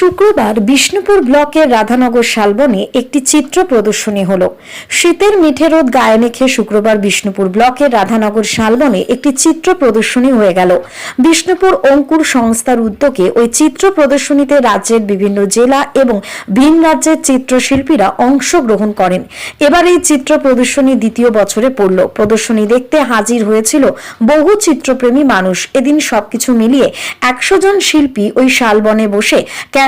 শুক্রবার বিষ্ণুপুর ব্লকের রাধানগর শালবনে একটি চিত্র প্রদর্শনী হলো। শীতের মিঠে রোদ গায়ে মেখে শুক্রবার বিষ্ণুপুর ব্লকের রাধানগর শালবনে একটি চিত্র প্রদর্শনী হয়ে গেল। বিষ্ণুপুর অঙ্কুর সংস্থার উদ্যোগে ওই চিত্র প্রদর্শনীতে রাজ্যের বিভিন্ন জেলা এবং ভিন রাজ্যের চিত্রশিল্পীরা অংশগ্রহণ করেন। এবার এই চিত্র প্রদর্শনী দ্বিতীয় বছরে পড়ল। প্রদর্শনী দেখতে হাজির হয়েছিল বহু চিত্রপ্রেমী মানুষ। এদিন সবকিছু মিলিয়ে একশো জন শিল্পী ওই শালবনে বসে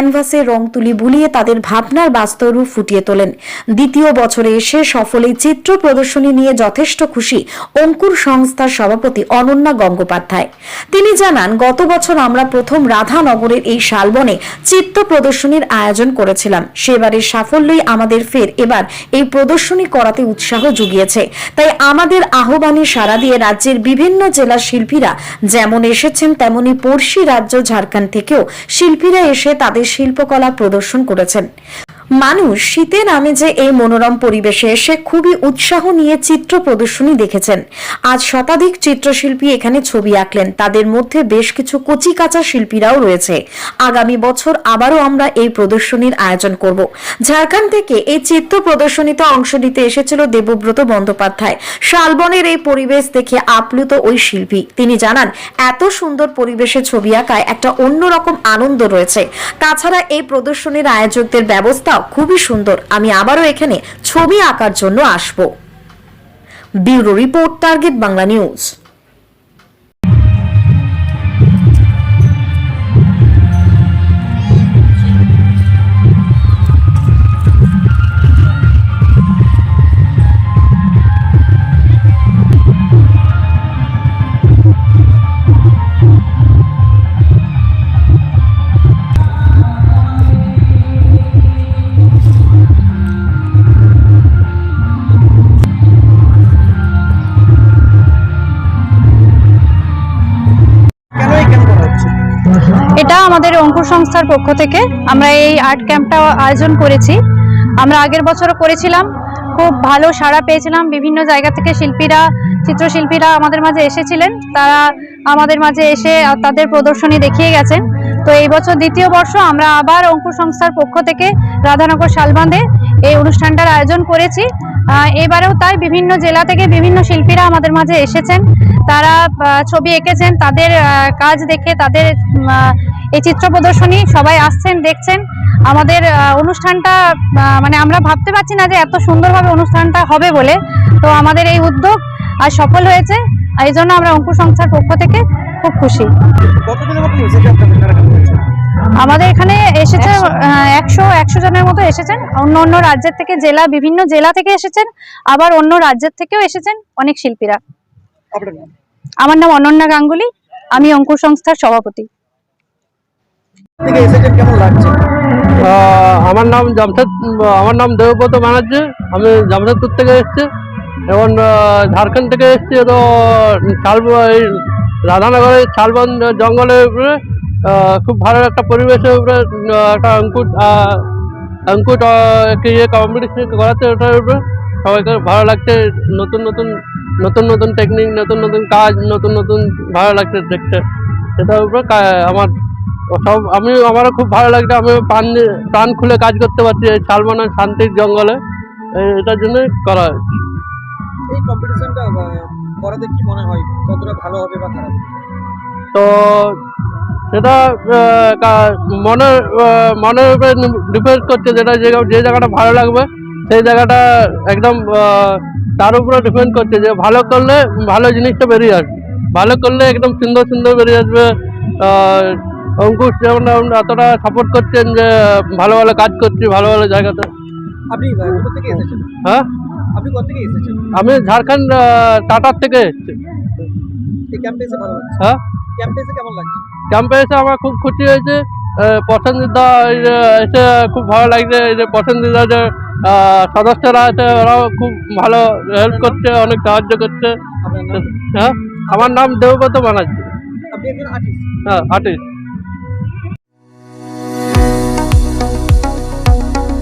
ক্যানভাসে রং তুলি ভুলিয়ে তাদের ভাবনার বাস্তব রূপ ফুটিয়ে তোলেন। দ্বিতীয় বছরে এসে সফল এই চিত্র প্রদর্শনী নিয়ে যথেষ্ট খুশি অঙ্কুর সংস্থার সভাপতি অনন্যা গঙ্গোপাধ্যায়। তিনি জানান, গত বছর আমরা প্রথম রাধানগরের এই শালবনে চিত্র প্রদর্শনীর আয়োজন করেছিলাম। সেবারের সাফল্যই আমাদের ফের এবার এই প্রদর্শনী করাতে উৎসাহ জুগিয়েছে। তাই আমাদের আহ্বানে সাড়া দিয়ে রাজ্যের বিভিন্ন জেলার শিল্পীরা যেমন এসেছেন, তেমনি পড়শি রাজ্য ঝাড়খণ্ড থেকেও শিল্পীরা এসে তাদের শিল্পকলা প্রদর্শন করেছেন। মানুষ শীতের আমেজে এই মনোরম পরিবেশে এসে খুবই উৎসাহ নিয়ে চিত্র প্রদর্শনী দেখেছেন। আজ শতাধিক চিত্রশিল্পী এখানে ছবি আঁকলেন। তাদের মধ্যে বেশ কিছু কচি কাঁচা শিল্পীরাও রয়েছে। আগামী বছর আবারও আমরা এই প্রদর্শনীর আয়োজন করব। ঝাড়খণ্ড থেকে এই চিত্র প্রদর্শনীতে অংশ নিতে এসেছিল দেবব্রত বন্দ্যোপাধ্যায়। শালবনের এই পরিবেশ দেখে আপ্লুত ওই শিল্পী। তিনি জানান, এত সুন্দর পরিবেশে ছবি আঁকায় একটা অন্যরকম আনন্দ রয়েছে। তাছাড়া এই প্রদর্শনীর আয়োজকদের ব্যবস্থাও খুবই সুন্দর। আমি আবারও এখানে ছবি আঁকার জন্য আসব। Bureau report target Bangla news. আমাদের অঙ্কুর সংস্থার পক্ষ থেকে আমরা এই আর্ট ক্যাম্পটা আয়োজন করেছি। আমরা আগের বছরও করেছিলাম। খুব ভালো সাড়া পেয়েছিলাম। বিভিন্ন জায়গা থেকে শিল্পীরা, চিত্রশিল্পীরা আমাদের মাঝে এসেছিলেন। তারা আমাদের মাঝে এসে তাদের প্রদর্শনী দেখিয়ে গেছেন। তো এই বছর দ্বিতীয় বর্ষ আমরা আবার অঙ্কুর সংস্থার পক্ষ থেকে রাধানগর শালবান্ধে এই অনুষ্ঠানটার আয়োজন করেছি। এবারেও তাই বিভিন্ন জেলা থেকে বিভিন্ন শিল্পীরা আমাদের মাঝে এসেছেন। তারা ছবি এঁকেছেন। তাদের কাজ দেখে তাদের এই চিত্র প্রদর্শনী সবাই আসছেন দেখছেন। আমাদের অনুষ্ঠানটা মানে আমরা ভাবতে পারছি না যে এত সুন্দরভাবে অনুষ্ঠানটা হবে বলে। তো আমাদের এই উদ্যোগ আর সফল হয়েছে। আর এই জন্য আমরা অঙ্কুর সংস্থার পক্ষ থেকে খুব খুশি? আমাদের এখানে এসেছে একশো। একশো জনের মতো এসেছেন। অন্য অন্য রাজ্যের থেকে জেলা বিভিন্ন জেলা থেকে এসেছেন। আবার অন্য রাজ্যের থেকেও এসেছেন অনেক শিল্পীরা। আমার নাম অনন্যা গাঙ্গুলি আমি অঙ্কুর সংস্থার সভাপতি। থেকে এসেছেন, কেমন লাগছে? আমার নাম জামশেদ আমার নাম দেবব্রত ব্যানার্জি। আমি জামশেদপুর থেকে এসেছি। এবং ঝাড়খণ্ড থেকে এসেছি। তো শাল এই রাধানগরের শালবন জঙ্গলের উপরে খুব ভালো একটা পরিবেশের উপরে একটা অঙ্কুট অঙ্কুট একটা ইয়ে কম্পিটিশন করাচ্ছে ওটার উপরে। সবাইকে ভালো লাগছে, নতুন নতুন নতুন নতুন টেকনিক নতুন নতুন কাজ, নতুন নতুন ভালো লাগছে দেখতে। সেটার উপরে আমার সব আমি আমারও খুব ভালো লাগছে। আমি প্রাণ প্রাণ খুলে কাজ করতে পারছি এই শালবনের শান্তির জঙ্গলে। এটার জন্যই করা হয়েছে। এই কম্পিটিশনটা করাতে কি মনে হয়? কতটা ভালো হবে বা খারাপ তো সেটা কা- মনের মনের উপরে ডিপেন্ড করছে যেটা যে যে জায়গাটা ভালো লাগবে সেই জায়গাটা একদম তার উপরে ডিপেন্ড করছে যে ভালো করলে ভালো জিনিসটা বেরিয়ে আসবে। ভালো করলে একদম সুন্দর সুন্দর বেরিয়ে আসবে অঙ্কুশ যেমন এতটা সাপোর্ট করছেন যে ভালো ভালো কাজ করছি ভালো ভালো জায়গাতে। আপনি কোথা থেকে এসেছেন? হ্যাঁ আপনি কোথা থেকে এসেছেন? আমি ঝাড়খণ্ড টাটার থেকে এসেছি। ক্যাম্পে এসে ভালো লাগছে? হ্যাঁ? ক্যাম্পে এসে কেমন লাগছে? ক্যাম্পে এসে আমার খুব খুশি হয়েছে। পছন্দিদা এসে খুব ভালো লাগছে। এই যে পছন্দিদা যে সদস্যরা আছে ওরাও খুব ভালো হেল্প করছে অনেক সাহায্য করছে। হ্যাঁ? আমার নাম দেবব্রত ব্যানার্জি। আপনি একজন আর্টিস্ট হ্যাঁ আর্টিস্ট